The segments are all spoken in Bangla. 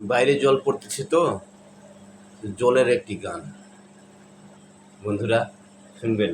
বাইরে জল পড়তেছে তো জলের একটি গান। বন্ধুরা শুনবেন।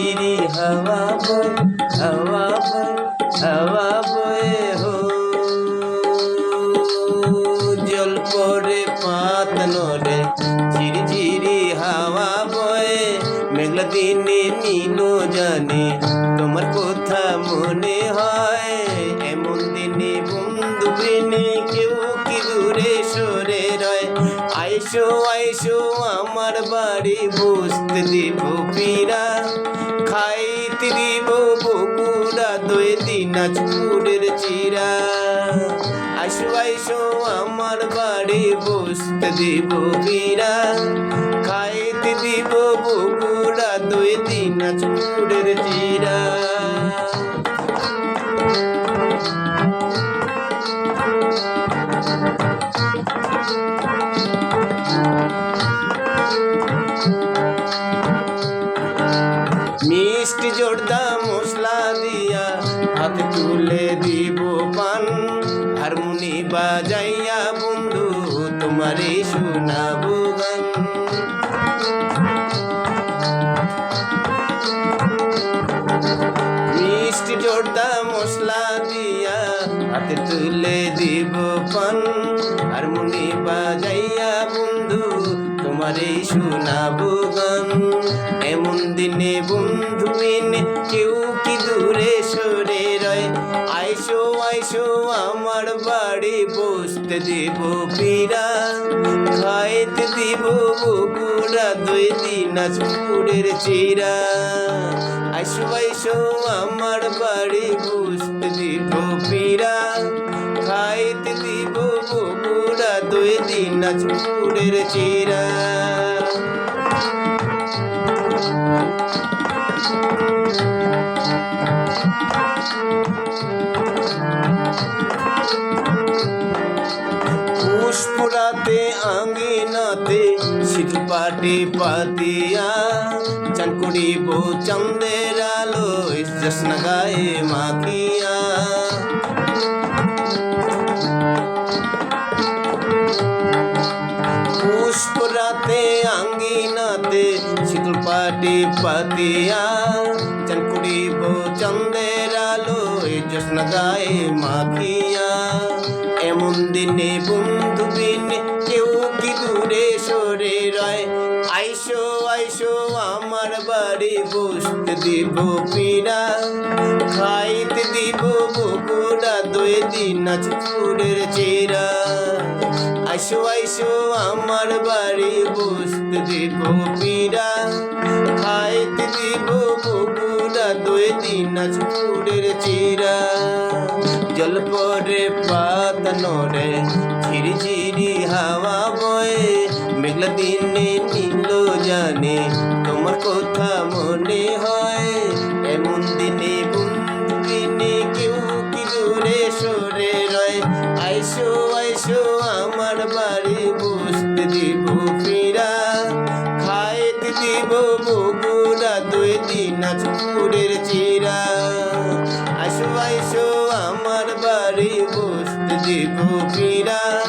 ঝিরঝিরি হাওয়া বয় হাওয়া বয়, হাওয়া বয়ে হো। জল পড়ে পাতনোরে ঝিরঝিরি হাওয়া বয়ে। মেঘলা দিনে নীল জানে, তোমার কথা মনে আইসো আমার বাড়ি, বসতে দিব পীরা খাইতে দিব বগুড়া দই দিনাজপুরের চিরা আইসো আইসো আমার বাড়ি, বসতে দিব পীরা খাইতে দিব বগুড়া দই দিনাজপুরের চিরা মিষ্টি জর্দা মশলা দিয়া হাতে তুলে দিব পান। হারমোনি বাজাইয়া, বন্ধু, তোমারে শোনাবো গান। মিষ্টি জর্দা মশলা দিয়া হাতে তুলে দিব পান। হারমোনি বন্ধু তোমারে শোনাবো গান। এমন দিনে বন্ধু বিনে কেউ কি দূরে সরে রয়? আইসো আইসো, আমার বাড়ি বসতে দিব পীরা খাইতে দিব বগুড়া দুই দিনাজপুরের চিরা। আইসো আইসো, আমার বাড়ি বসতে দিব পীরা খাইতে দিব বগুড়া দুই দিনাজপুরের চিরা। পুষ্পরাতে আঙ্গিনাতে শীত পাটি পাতিয়া চান করিব চন্দের আলো জশ্ন গায়ে মাখিয়া। পাটি পাতিয়া চান করিব চন্দের আলো জশ্ন গায়ে মাখিয়া। এমন দিনে বন্ধু বিনে কেউ কি দূরে সরে রয়? আইসো আইসো, আমার বাড়ি বসতে দিব পীরা খাইতে দিব বগুড়া দই দিনাজপুরের চেরা। আইসো আইসো, আমার বাড়ি বসতে দিনাজপুরের চেরা। জল পরে পাতনরে ঝিরি ঝিরি হাওয়া বয়ে। মেঘলা দিনে নীল জানে, তোমার কথা মনে হয়। এমন দিনে দিনে কেউ কি দূরে সরে রয়? আইসো আইসো, আমার বাড়ি বসতে দিব ফিরা। খাইতে দিব বগুড়া দুই, দিনাজপুরের চিরা। বসতে দিব